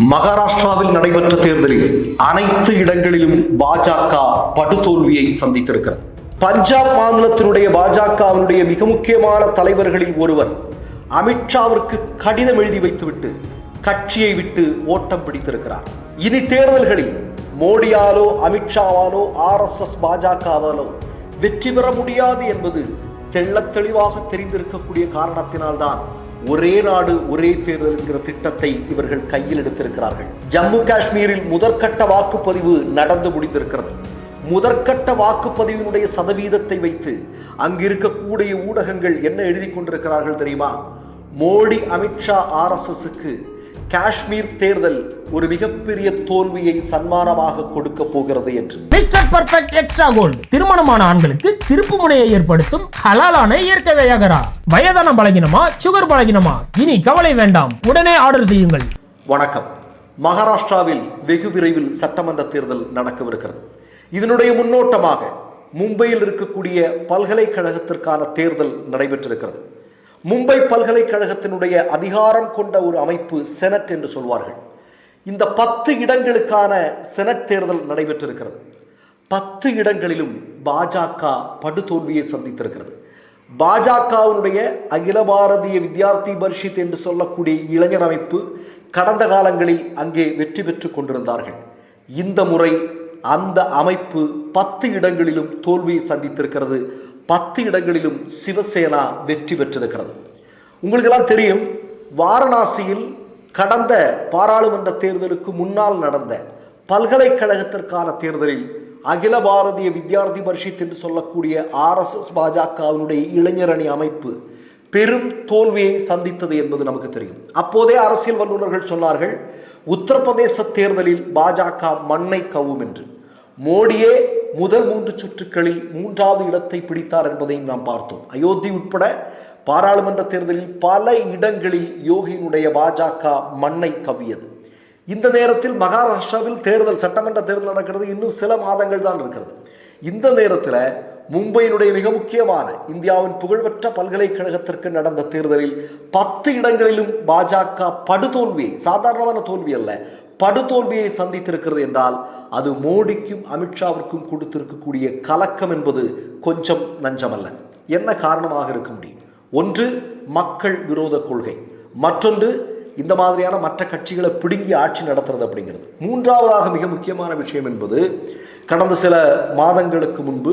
மகாராஷ்டிராவில் நடைபெற்ற தேர்தலில் அனைத்து இடங்களிலும் பாஜக படுதோல்வியை சந்தித்திருக்கிறது. பஞ்சாப் மாநிலத்தினுடைய பாஜகவினுடைய மிக முக்கியமான தலைவர்களில் ஒருவர் அமித்ஷாவிற்கு கடிதம் எழுதி வைத்துவிட்டு கட்சியை விட்டு ஓட்டம் பிடித்திருக்கிறார். இனி தேர்தல்களில் மோடியாலோ அமித்ஷாவாலோ ஆர் எஸ் எஸ் பாஜகவாலோ வெற்றி பெற முடியாது என்பது தெள்ளத் தெளிவாக தெரிந்திருக்கக்கூடிய காரணத்தினால்தான் ஒரே நாடு ஒரே தேர்தல் என்கிற திட்டத்தை இவர்கள் கையில் எடுத்திருக்கிறார்கள். ஜம்மு காஷ்மீரில் முதற்கட்ட வாக்குப்பதிவு நடந்து முடிந்திருக்கிறது. முதற்கட்ட வாக்குப்பதிவினுடைய சதவீதத்தை வைத்து அங்கிருக்கக்கூடிய ஊடகங்கள் என்ன எழுதி கொண்டிருக்கிறார்கள் தெரியுமா? மோடி அமித்ஷா ஆர்எஸ்எஸ்க்கு காஷ்மீர் தேர்தல் ஒரு மிகப்பெரிய தோல்வியை சன்மானமாக கொடுக்க போகிறது என்று. மிஸ்டர் பர்ஃபெக்ட் எக்ஸ்ட்ரா கோல்டு திருமணமான ஆண்களுக்கு திருப்பு முனையை ஏற்படுத்தும் ஹலாலான இயற்கை வியாகரா வயதான பலகினமா சுகர் பலகினமா? இனி கவலை வேண்டாம். உடனே ஆர்டர் செய்யுங்கள். வணக்கம். மகாராஷ்டிராவில் வெகு விரைவில் சட்டமன்ற தேர்தல் நடக்கவிருக்கிறது. இதனுடைய முன்னோட்டமாக மும்பையில் இருக்கக்கூடிய பல்கலைக்கழகத்திற்கான தேர்தல் நடைபெற்றிருக்கிறது. மும்பை பல்கலைக்கழகத்தினுடைய அதிகாரம் கொண்ட ஒரு அமைப்பு செனட் என்று சொல்வார்கள். இந்த பத்து இடங்களுக்கான செனட் தேர்தல் நடைபெற்றிருக்கிறது. பத்து இடங்களிலும் பாஜக படுதோல்வியை சந்தித்திருக்கிறது. பாஜகவினுடைய அகில பாரதிய வித்யார்த்தி பரிஷத் என்று சொல்லக்கூடிய இளைஞர் அமைப்பு கடந்த காலங்களில் அங்கே வெற்றி பெற்று கொண்டிருந்தார்கள். இந்த முறை அந்த அமைப்பு பத்து இடங்களிலும் தோல்வியை சந்தித்திருக்கிறது பத்து இடங்களிலும் சிவசேனா வெற்றி பெற்றிருக்கிறது. உங்களுக்கெல்லாம் தெரியும் வாரணாசியில் கடந்த பாராளுமன்ற தேர்தலுக்கு முன்னால் நடந்த பல்கலைக்கழகத்திற்கான தேர்தலில் அகில பாரதிய வித்யார்த்தி பரிஷத் என்று சொல்லக்கூடிய ஆர்எஸ்எஸ் பாஜகவினுடைய இளைஞர் அணி அமைப்பு பெரும் தோல்வியை சந்தித்தது என்பது நமக்கு தெரியும். அப்போதே அரசியல் வல்லுநர்கள் சொன்னார்கள் உத்தரப்பிரதேச தேர்தலில் பாஜக மண்ணை கவ்வும் என்று. மோடியே முதல் மூன்று சுற்றுக்களில் மூன்றாவது இடத்தை பிடித்தார் என்பதையும் நாம் பார்த்தோம். அயோத்தி உட்பட பாராளுமன்ற தேர்தலில் பல இடங்களில் யோகியினுடைய பாஜக மண்ணை கவ்வியது. இந்த நேரத்தில் மகாராஷ்டிராவில் தேர்தல் சட்டமன்ற தேர்தல் நடக்கிறது. இன்னும் சில மாதங்கள் தான் இருக்கிறது. இந்த நேரத்தில் மும்பையினுடைய மிக முக்கியமான இந்தியாவின் புகழ்பெற்ற பல்கலைக்கழகத்திற்கு நடந்த தேர்தலில் பத்து இடங்களிலும் பாஜக படுதோல்வியை சாதாரணமான தோல்வி அல்ல படுதோல்வியை சந்தித்திருக்கிறது என்றால் அது மோடிக்கும் அமித்ஷாவிற்கும் கொடுத்திருக்கக்கூடிய கலக்கம் என்பது கொஞ்சம் நஞ்சமல்ல. என்ன காரணமாக இருக்க முடியும்? ஒன்று மக்கள் விரோத கொள்கை. மற்றொன்று இந்த மாதிரியான மற்ற கட்சிகளை பிடுங்கி ஆட்சி நடத்துறது அப்படிங்கிறது. மூன்றாவதாக மிக முக்கியமான விஷயம் என்பது கடந்த சில மாதங்களுக்கு முன்பு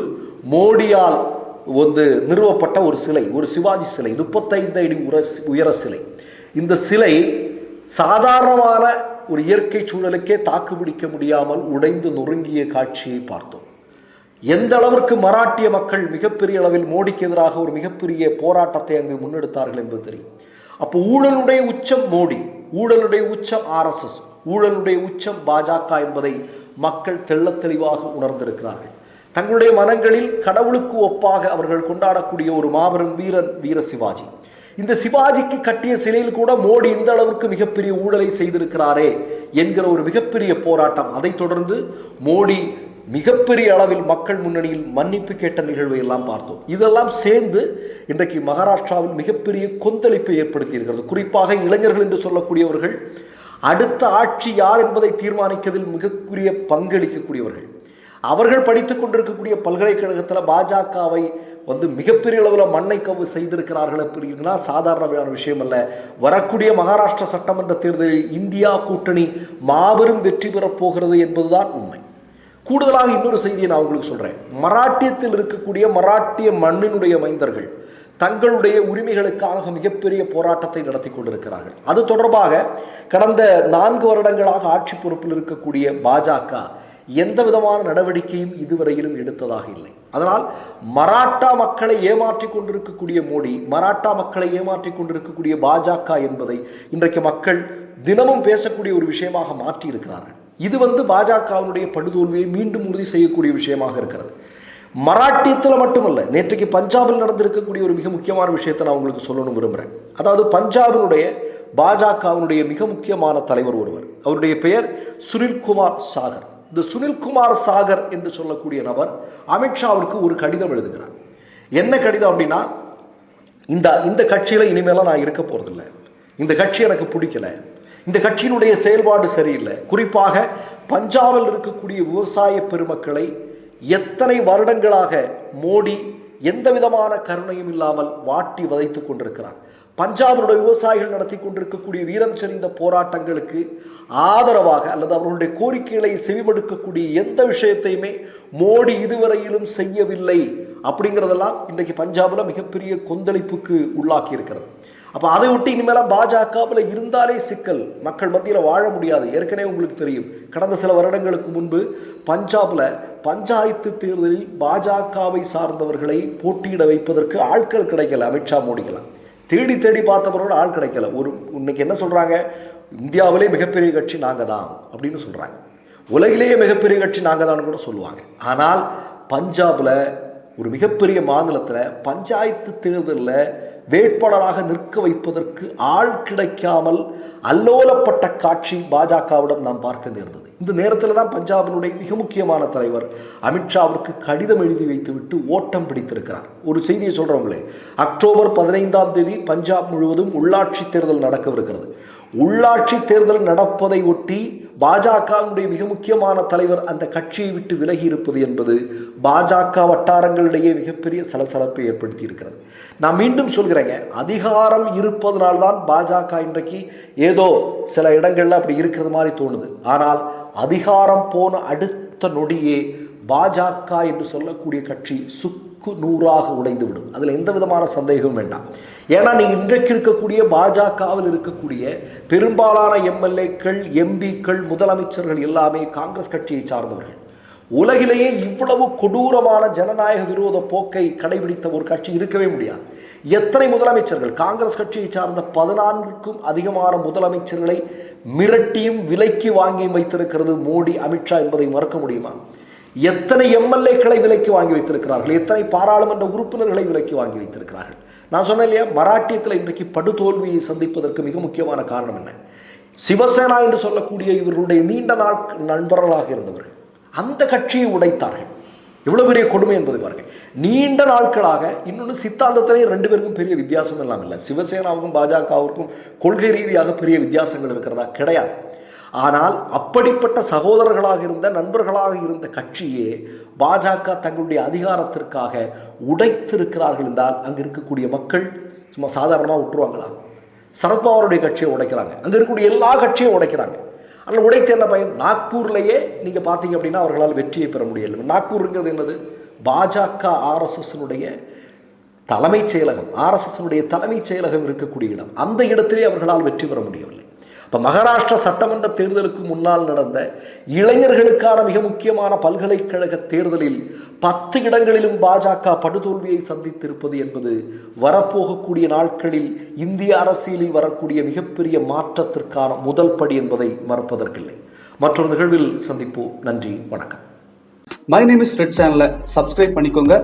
மோடியால் வந்து நிறுவப்பட்ட ஒரு சிலை ஒரு சிவாஜி சிலை முப்பத்தைந்து அடி உர உயர சிலை. இந்த சிலை சாதாரணமான ஒரு இயற்கை சூழலுக்கே தாக்குப்பிடிக்க முடியாமல் உடைந்து நொறுங்கிய காட்சியை பார்த்தோம். எந்த அளவிற்கு மராட்டிய மக்கள் மிகப்பெரிய அளவில் மோடிக்கு எதிராக ஒரு மிகப்பெரிய போராட்டத்தை அங்கு முன்னெடுத்தார்கள் என்பது தெரியும். அப்போ ஊழலுடைய உச்சம் மோடி ஊழலுடைய உச்சம் ஆர்எஸ்எஸ் ஊழலுடைய உச்சம் பாஜக என்பதை மக்கள் தெள்ள தெளிவாக உணர்ந்திருக்கிறார்கள். தங்களுடைய மனங்களில் கடவுளுக்கு ஒப்பாக அவர்கள் கொண்டாடக்கூடிய ஒரு மாபெரும் வீரன் வீர சிவாஜி. இந்த சிவாஜிக்கு கட்டிய சிலையில் கூட மோடி இந்த அளவிற்கு மிகப்பெரிய ஊழலை செய்திருக்கிறாரே என்கிற ஒரு மிகப்பெரிய போராட்டம். அதைத் தொடர்ந்து மோடி மிகப்பெரிய அளவில் மக்கள் முன்னணியில் மன்னிப்பு கேட்ட நிகழ்வை எல்லாம் பார்த்தோம். இதெல்லாம் சேர்ந்து இன்றைக்கு மகாராஷ்டிராவில் மிகப்பெரிய கொந்தளிப்பை ஏற்படுத்தி இருக்கிறது குறிப்பாக இளைஞர்கள் என்று சொல்லக்கூடியவர்கள் அடுத்த ஆட்சி யார் என்பதை தீர்மானிப்பதில் மிகக்குரிய பங்களிக்கக்கூடியவர்கள். அவர்கள் படித்துக் கொண்டிருக்கக்கூடிய பல்கலைக்கழகத்தில் பாஜகவை வந்து மிகப்பெரிய அளவில் மண்ணை கவு செய்திருக்கிறார்கள் அப்படின்னா சாதாரணமான விஷயம் அல்ல வரக்கூடிய மகாராஷ்டிர சட்டமன்ற தேர்தலில் இந்தியா கூட்டணி மாபெரும் வெற்றி பெறப் போகிறது என்பதுதான் உண்மை. கூடுதலாக இன்னொரு செய்தியை நான் உங்களுக்கு சொல்கிறேன் மராட்டியத்தில் இருக்கக்கூடிய மராட்டிய மண்ணினுடைய மைந்தர்கள் தங்களுடைய உரிமைகளுக்காக மிகப்பெரிய போராட்டத்தை நடத்தி கொண்டிருக்கிறார்கள். அது தொடர்பாக கடந்த நான்கு வருடங்களாக ஆட்சி பொறுப்பில் இருக்கக்கூடிய பாஜக எந்த விதமான நடவடிக்கையும் இதுவரையிலும் எடுத்ததாக இல்லை. அதனால் மராட்டா மக்களை ஏமாற்றி கொண்டிருக்கக்கூடிய மோடி மராட்டா மக்களை ஏமாற்றி கொண்டிருக்கக்கூடிய பாஜக என்பதை இன்றைக்கு மக்கள் தினமும் பேசக்கூடிய ஒரு விஷயமாக மாற்றி இருக்கிறார்கள் இது வந்து பாஜகவினுடைய படுதோல்வியை மீண்டும் உறுதி செய்யக்கூடிய விஷயமாக இருக்கிறது. மராட்டியத்தில் மட்டுமல்ல நேற்றைக்கு பஞ்சாபில் நடந்திருக்கக்கூடிய ஒரு மிக முக்கியமான விஷயத்தை நான் உங்களுக்கு சொல்லணும் விரும்புகிறேன் அதாவது பஞ்சாபினுடைய பாஜகவினுடைய மிக முக்கியமான தலைவர் ஒருவர். அவருடைய பெயர் சுனில்குமார் சாகர். இந்த சுனில்குமார் சாகர் என்று சொல்லக்கூடிய நபர் அமித்ஷாவிற்கு ஒரு கடிதம் எழுதுகிறார். என்ன கடிதம் அப்படின்னா இந்த இந்த கட்சியில் இனிமேலாம் நான் இருக்க போகிறதில்ல இந்த கட்சி எனக்கு பிடிக்கல. இந்த கட்சியினுடைய செயல்பாடு சரியில்லை. குறிப்பாக பஞ்சாபில் இருக்கக்கூடிய விவசாய பெருமக்களை எத்தனை வருடங்களாக மோடி எந்த விதமான கருணையும் இல்லாமல் வாட்டி வதைத்துக் கொண்டிருக்கிறார் பஞ்சாபினுடைய விவசாயிகள் நடத்தி கொண்டிருக்கக்கூடிய வீரம் செறிந்த போராட்டங்களுக்கு ஆதரவாக அல்லது அவர்களுடைய கோரிக்கைகளை செவிமடுக்கக்கூடிய எந்த விஷயத்தையுமே மோடி இதுவரையிலும் செய்யவில்லை அப்படிங்கிறதெல்லாம் இன்றைக்கு பஞ்சாபில் மிகப்பெரிய கொந்தளிப்புக்கு உள்ளாக்கி இருக்கிறது அப்போ அதை விட்டு இனிமேல பாஜகவில் இருந்தாலே சிக்கல். மக்கள் மத்தியில் வாழ முடியாது. ஏற்கனவே உங்களுக்கு தெரியும். கடந்த சில வருடங்களுக்கு முன்பு பஞ்சாபில் பஞ்சாயத்து தேர்தலில் பாஜகவை சார்ந்தவர்களை போட்டியிட வைப்பதற்கு ஆட்கள் கிடைக்கல. அமித்ஷா மோடிக்கெல்லாம் தேடி தேடி பார்த்தவரோட ஆள் கிடைக்கல. ஒரு இன்னைக்கு என்ன சொல்கிறாங்க இந்தியாவிலே மிகப்பெரிய கட்சி நாங்கள் தான் அப்படின்னு சொல்கிறாங்க உலகிலேயே மிகப்பெரிய கட்சி நாங்கள் தான் கூட சொல்லுவாங்க. ஆனால் பஞ்சாபில் ஒரு மிகப்பெரிய மாநிலத்தில் பஞ்சாயத்து தேர்தலில் வேட்பாளராக நிற்க வைப்பதற்கு ஆள் கிடைக்காமல் அல்லோலப்பட்ட காட்சி பாஜகவிடம் நாம் பார்க்க நேர்ந்தது. இந்த நேரத்தில் தான் பஞ்சாபினுடைய மிக முக்கியமான தலைவர் அமித்ஷாவிற்கு கடிதம் எழுதி வைத்துவிட்டு ஓட்டம் பிடித்திருக்கிறார். ஒரு செய்தியை சொல்கிறவங்களே அக்டோபர் பதினைந்தாம் தேதி பஞ்சாப் முழுவதும் உள்ளாட்சி தேர்தல் நடக்கவிருக்கிறது. உள்ளாட்சி தேர்தல் நடப்பதை ஒட்டி பாஜகவுடைய மிக முக்கியமான தலைவர் அந்த கட்சியை விட்டு விலகி இருப்பது என்பது பாஜக வட்டாரங்களிடையே மிகப்பெரிய சலசலப்பை ஏற்படுத்தி இருக்கிறது நான் மீண்டும் சொல்கிறேங்க அதிகாரம் இருப்பதனால்தான் பாஜக இன்றைக்கு ஏதோ சில இடங்களில் அப்படி இருக்கிறது மாதிரி தோணுது. ஆனால் அதிகாரம் போன அடுத்த நொடியே பாஜக என்று சொல்லக்கூடிய கட்சி நூற்றுக்கு நூறாக உடைந்துவிடும். அதில் எந்த விதமான சந்தேகமும் வேண்டாம். ஏன்னா நீ இன்றைக்கு இருக்கக்கூடிய பாஜகவில் இருக்கக்கூடிய பெரும்பாலான எம்எல்ஏக்கள் எம்பிக்கள் முதலமைச்சர்கள் எல்லாமே காங்கிரஸ் கட்சியை சார்ந்தவர்கள். உலகிலேயே இவ்வளவு கொடூரமான ஜனநாயக விரோத போக்கை கடைபிடித்த ஒரு கட்சி இருக்கவே முடியாது. எத்தனை முதலமைச்சர்கள் காங்கிரஸ் கட்சியை சார்ந்த பதினான்குக்கும் அதிகமான முதலமைச்சர்களை மிரட்டியும் விலைக்கு வாங்கியும் வைத்திருக்கிறது மோடி அமித்ஷா என்பதை மறக்க முடியுமா? எத்தனை எம்எல்ஏக்களை விலைக்கு வாங்கி வைத்திருக்கிறார்கள்? எத்தனை பாராளுமன்ற உறுப்பினர்களை விலைக்கு வாங்கி வைத்திருக்கிறார்கள்? நான் சொன்னேன் இல்லையா மராட்டியத்தில் இன்றைக்கு படுதோல்வியை சந்திப்பதற்கு மிக முக்கியமான காரணம் என்ன? சிவசேனா என்று சொல்லக்கூடிய இவர்களுடைய நீண்ட நாள் நண்பர்களாக இருந்தவர்கள் அந்த கட்சியை உடைத்தார்கள். எவ்வளவு பெரிய கொடுமை என்பது பாருங்கள். நீண்ட நாட்களாக இன்னொன்று சித்தாந்தத்திலேயும் ரெண்டு பேருக்கும் பெரிய வித்தியாசம் எல்லாம் இல்லை. சிவசேனாவுக்கும் பாஜகவிற்கும் கொள்கை ரீதியாக பெரிய வித்தியாசங்கள் இருக்கிறதா? கிடையாது. ஆனால் அப்படிப்பட்ட சகோதரர்களாக இருந்த நண்பர்களாக இருந்த கட்சியே பாஜக தங்களுடைய அதிகாரத்திற்காக உடைத்திருக்கிறார்கள் என்றால் அங்கே இருக்கக்கூடிய மக்கள் சும்மா சாதாரணமாக விட்டுருவாங்களா சரத்பவாருடைய கட்சியை உடைக்கிறாங்க. அங்கே இருக்கக்கூடிய எல்லா கட்சியும் உடைக்கிறாங்க. ஆனால் உடைத்து என்ன பயன்? நாக்பூர்லேயே நீங்கள் பார்த்தீங்க அப்படின்னா அவர்களால் வெற்றியை பெற முடியல. நாக்பூருங்கிறது என்னது? பாஜக ஆர்எஸ்எஸ்னுடைய தலைமைச் செயலகம். ஆர்எஸ்எஸ்னுடைய தலைமைச் செயலகம் இருக்கக்கூடிய இடம். அந்த இடத்திலே அவர்களால் வெற்றி பெற முடியவில்லை. இப்போ மகாராஷ்டிரா சட்டமன்ற தேர்தலுக்கு முன்னால் நடந்த இளைஞர்களுக்கான மிக முக்கியமான பல்கலைக்கழக தேர்தலில் பத்து இடங்களிலும் பாஜக படுதோல்வியை சந்தித்திருப்பது என்பது வரப்போகக்கூடிய நாட்களில் இந்திய அரசியலில் வரக்கூடிய மிகப்பெரிய மாற்றத்திற்கான முதல் படி என்பதை மறப்பதற்கில்லை. மற்றொரு நிகழ்வில் சந்திப்போம். நன்றி. வணக்கம். மை நேம் இஸ் ரெட் சேனலை சப்ஸ்கிரைப் பண்ணிக்கோங்க.